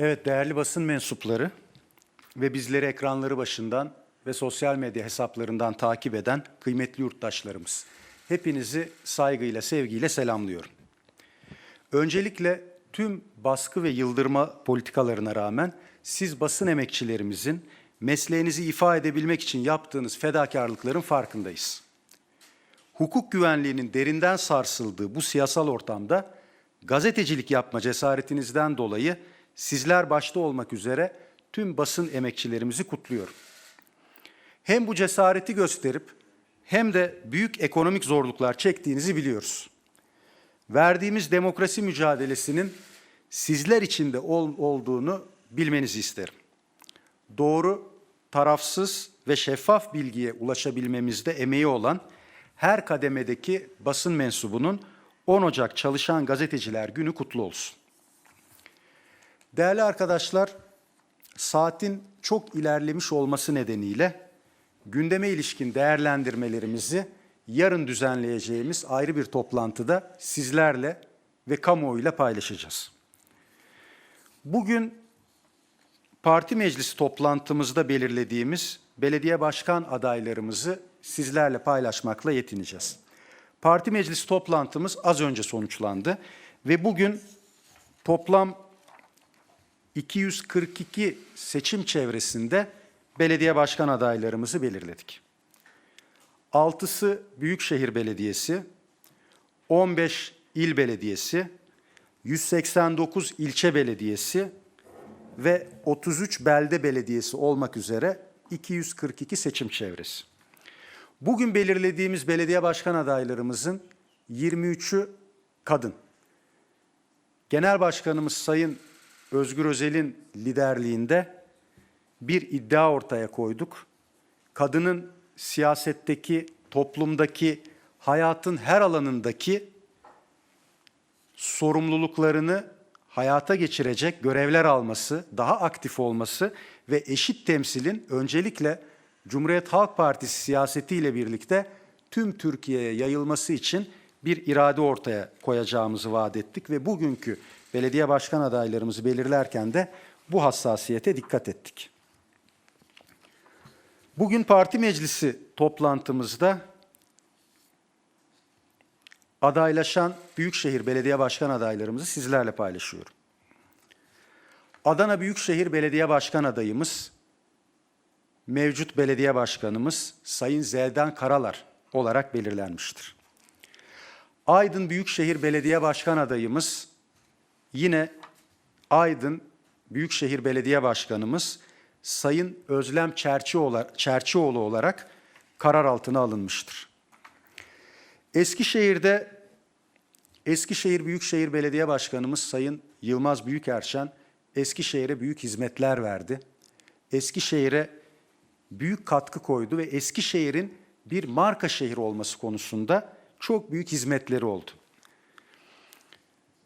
Evet değerli basın mensupları ve bizleri ekranları başından ve sosyal medya hesaplarından takip eden kıymetli yurttaşlarımız. Hepinizi saygıyla, sevgiyle selamlıyorum. Öncelikle tüm baskı ve yıldırma politikalarına rağmen siz basın emekçilerimizin mesleğinizi ifa edebilmek için yaptığınız fedakarlıkların farkındayız. Hukuk güvenliğinin derinden sarsıldığı bu siyasal ortamda gazetecilik yapma cesaretinizden dolayı sizler başta olmak üzere tüm basın emekçilerimizi kutluyorum. Hem bu cesareti gösterip hem de büyük ekonomik zorluklar çektiğinizi biliyoruz. Verdiğimiz demokrasi mücadelesinin sizler içinde ol, olduğunu bilmenizi isterim. Doğru, tarafsız ve şeffaf bilgiye ulaşabilmemizde emeği olan her kademedeki basın mensubunun 10 Ocak Çalışan Gazeteciler Günü kutlu olsun. Değerli arkadaşlar, saatin çok ilerlemiş olması nedeniyle gündeme ilişkin değerlendirmelerimizi yarın düzenleyeceğimiz ayrı bir toplantıda sizlerle ve kamuoyuyla paylaşacağız. Bugün parti meclisi toplantımızda belirlediğimiz belediye başkan adaylarımızı sizlerle paylaşmakla yetineceğiz. Parti meclisi toplantımız az önce sonuçlandı ve bugün toplam 242 seçim çevresinde belediye başkan adaylarımızı belirledik. 6'sı Büyükşehir Belediyesi, 15 il belediyesi, 189 ilçe belediyesi ve 33 belde belediyesi olmak üzere 242 seçim çevresi. Bugün belirlediğimiz belediye başkan adaylarımızın 23'ü kadın. Genel Başkanımız Sayın Özgür Özel'in liderliğinde bir iddia ortaya koyduk. Kadının siyasetteki, toplumdaki, hayatın her alanındaki sorumluluklarını hayata geçirecek görevler alması, daha aktif olması ve eşit temsilin öncelikle Cumhuriyet Halk Partisi siyasetiyle birlikte tüm Türkiye'ye yayılması için bir irade ortaya koyacağımızı vaat ettik ve bugünkü belediye başkan adaylarımızı belirlerken de bu hassasiyete dikkat ettik. Bugün parti meclisi toplantımızda adaylaşan Büyükşehir Belediye Başkan adaylarımızı sizlerle paylaşıyorum. Adana Büyükşehir Belediye Başkan adayımız mevcut belediye başkanımız Sayın Zeldan Karalar olarak belirlenmiştir. Aydın Büyükşehir Belediye Başkan adayımız yine Aydın Büyükşehir Belediye Başkanımız Sayın Özlem Çerçioğlu, olarak karar altına alınmıştır. Eskişehir'de Eskişehir Büyükşehir Belediye Başkanımız Sayın Yılmaz Büyükerşen Eskişehir'e büyük hizmetler verdi. Eskişehir'e büyük katkı koydu ve Eskişehir'in bir marka şehir olması konusunda çok büyük hizmetleri oldu.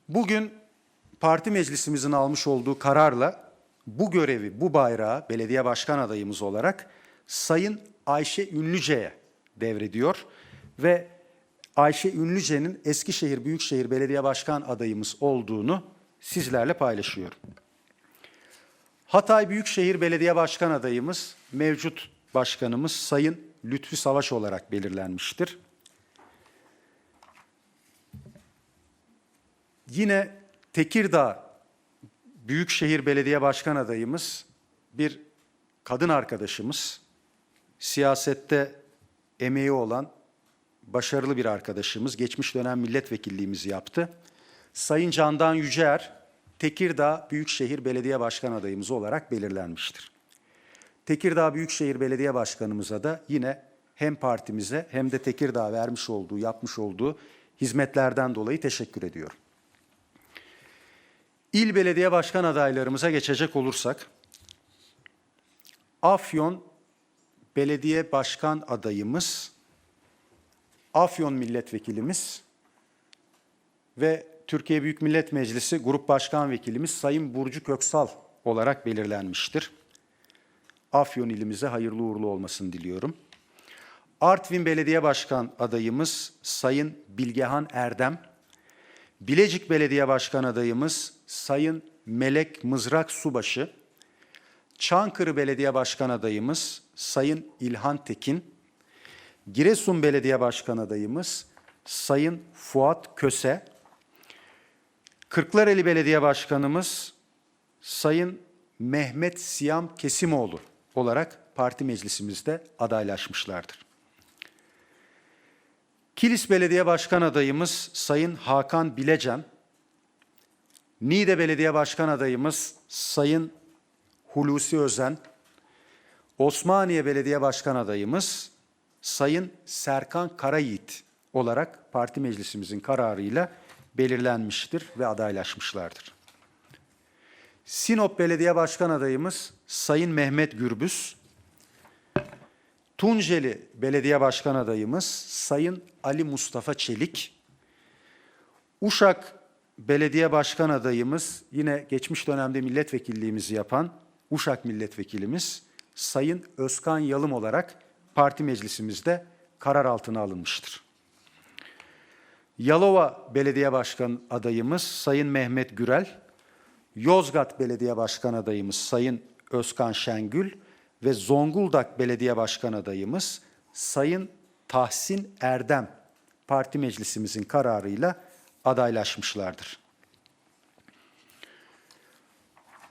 Bugün parti meclisimizin almış olduğu kararla bu görevi, bu bayrağı belediye başkan adayımız olarak Sayın Ayşe Ünlüce'ye devrediyor ve Ayşe Ünlüce'nin Eskişehir Büyükşehir Belediye Başkan adayımız olduğunu sizlerle paylaşıyorum. Hatay Büyükşehir Belediye Başkan adayımız mevcut başkanımız Sayın Lütfü Savaş olarak belirlenmiştir. Yine Tekirdağ Büyükşehir Belediye Başkan adayımız bir kadın arkadaşımız, siyasette emeği olan başarılı bir arkadaşımız, geçmiş dönem milletvekilliğimizi yaptı. Sayın Candan Yüceer, Tekirdağ Büyükşehir Belediye Başkan adayımız olarak belirlenmiştir. Tekirdağ Büyükşehir Belediye Başkanımıza da yine hem partimize hem de Tekirdağ vermiş olduğu, yapmış olduğu hizmetlerden dolayı teşekkür ediyorum. İl belediye başkan adaylarımıza geçecek olursak, Afyon belediye başkan adayımız, Afyon milletvekilimiz ve Türkiye Büyük Millet Meclisi Grup Başkan Vekilimiz Sayın Burcu Köksal olarak belirlenmiştir. Afyon ilimize hayırlı uğurlu olmasını diliyorum. Artvin Belediye Başkan adayımız Sayın Bilgehan Erdem, Bilecik Belediye Başkan adayımız Sayın Melek Mızrak Subaşı, Çankırı Belediye Başkan adayımız Sayın İlhan Tekin, Giresun Belediye Başkan adayımız Sayın Fuat Köse, Kırklareli Belediye Başkanımız Sayın Mehmet Siyam Kesimoğlu olarak parti meclisimizde adaylaşmışlardır. Kilis Belediye Başkan adayımız Sayın Hakan Bilecem, Niğde Belediye Başkan adayımız Sayın Hulusi Özen, Osmaniye Belediye Başkan adayımız Sayın Serkan Karayiğit olarak parti meclisimizin kararıyla belirlenmiştir ve adaylaşmışlardır. Sinop Belediye Başkan adayımız Sayın Mehmet Gürbüz, Tunceli Belediye Başkan adayımız Sayın Ali Mustafa Çelik, Uşak Belediye Başkan adayımız yine geçmiş dönemde milletvekilliğimizi yapan Uşak milletvekilimiz Sayın Özkan Yalım olarak parti meclisimizde karar altına alınmıştır. Yalova Belediye Başkan adayımız Sayın Mehmet Gürel, Yozgat Belediye Başkan adayımız Sayın Özkan Şengül ve Zonguldak Belediye Başkan adayımız Sayın Tahsin Erdem parti meclisimizin kararıyla adaylaşmışlardır.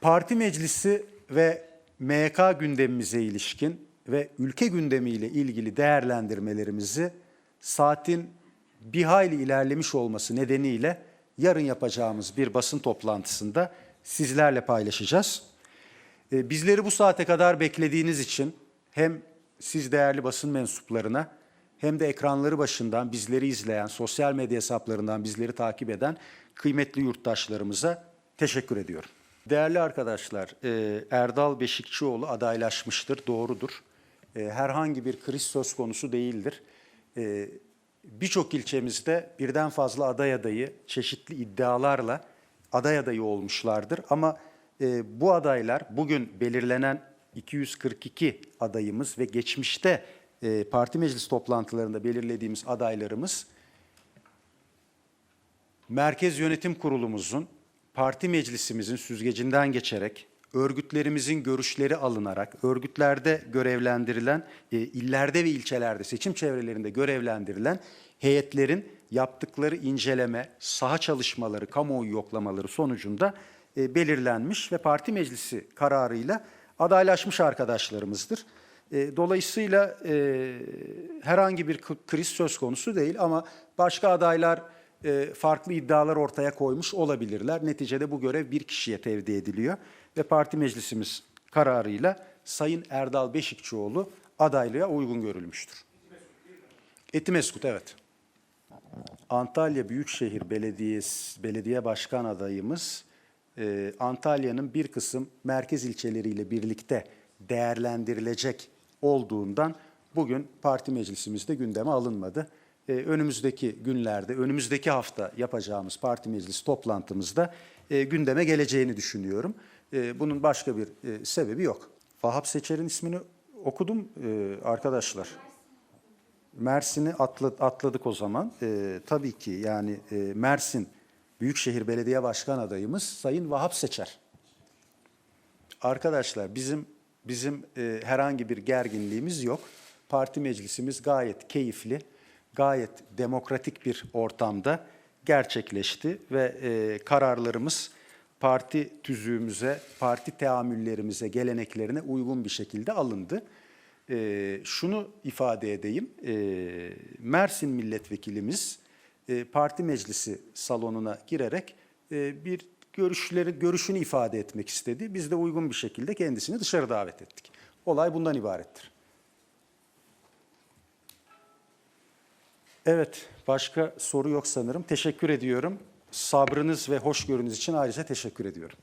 Parti meclisi ve MYK gündemimize ilişkin ve ülke gündemiyle ilgili değerlendirmelerimizi saatin bir hayli ilerlemiş olması nedeniyle yarın yapacağımız bir basın toplantısında sizlerle paylaşacağız. Ee, Bizleri bu saate kadar beklediğiniz için hem siz değerli basın mensuplarına hem de ekranları başından bizleri izleyen, sosyal medya hesaplarından bizleri takip eden kıymetli yurttaşlarımıza teşekkür ediyorum. Değerli arkadaşlar, e, Erdal Beşikçioğlu adaylaşmıştır, doğrudur. E, Herhangi bir kriz söz konusu değildir. E, Birçok ilçemizde birden fazla aday adayı çeşitli iddialarla aday adayı olmuşlardır. Ama e, bu adaylar bugün belirlenen 242 adayımız ve geçmişte e, parti meclis toplantılarında belirlediğimiz adaylarımız Merkez Yönetim Kurulumuzun, parti meclisimizin süzgecinden geçerek, örgütlerimizin görüşleri alınarak, örgütlerde görevlendirilen, e, illerde ve ilçelerde, seçim çevrelerinde görevlendirilen heyetlerin yaptıkları inceleme, saha çalışmaları, kamuoyu yoklamaları sonucunda e, belirlenmiş ve parti meclisi kararıyla adaylaşmış arkadaşlarımızdır. E, Dolayısıyla e, herhangi bir kriz söz konusu değil ama başka adaylar e, farklı iddialar ortaya koymuş olabilirler. Neticede bu görev bir kişiye tevdi ediliyor ve parti meclisimiz kararıyla Sayın Erdal Beşikçioğlu adaylığa uygun görülmüştür. Etimeskut evet. Antalya Büyükşehir Belediyesi Belediye Başkan adayımız e, Antalya'nın bir kısım merkez ilçeleriyle birlikte değerlendirilecek olduğundan bugün parti meclisimizde gündeme alınmadı. E, önümüzdeki günlerde, önümüzdeki hafta yapacağımız parti meclis toplantımızda e, gündeme geleceğini düşünüyorum. E, bunun başka bir e, sebebi yok. Vahap Seçer'in ismini okudum e, arkadaşlar. Mersin'i atla- atladık o zaman. Ee, tabii ki yani e, Mersin Büyükşehir Belediye Başkan adayımız Sayın Vahap Seçer. Arkadaşlar bizim bizim e, herhangi bir gerginliğimiz yok. Parti meclisimiz gayet keyifli, gayet demokratik bir ortamda gerçekleşti ve e, kararlarımız parti tüzüğümüze, parti teamüllerimize, geleneklerine uygun bir şekilde alındı. Ee, şunu ifade edeyim, ee, Mersin milletvekilimiz e, parti meclisi salonuna girerek e, bir görüşleri görüşünü ifade etmek istedi. Biz de uygun bir şekilde kendisini dışarı davet ettik. Olay bundan ibarettir. Evet, başka soru yok sanırım. Teşekkür ediyorum. Sabrınız ve hoşgörünüz için ayrıca teşekkür ediyorum.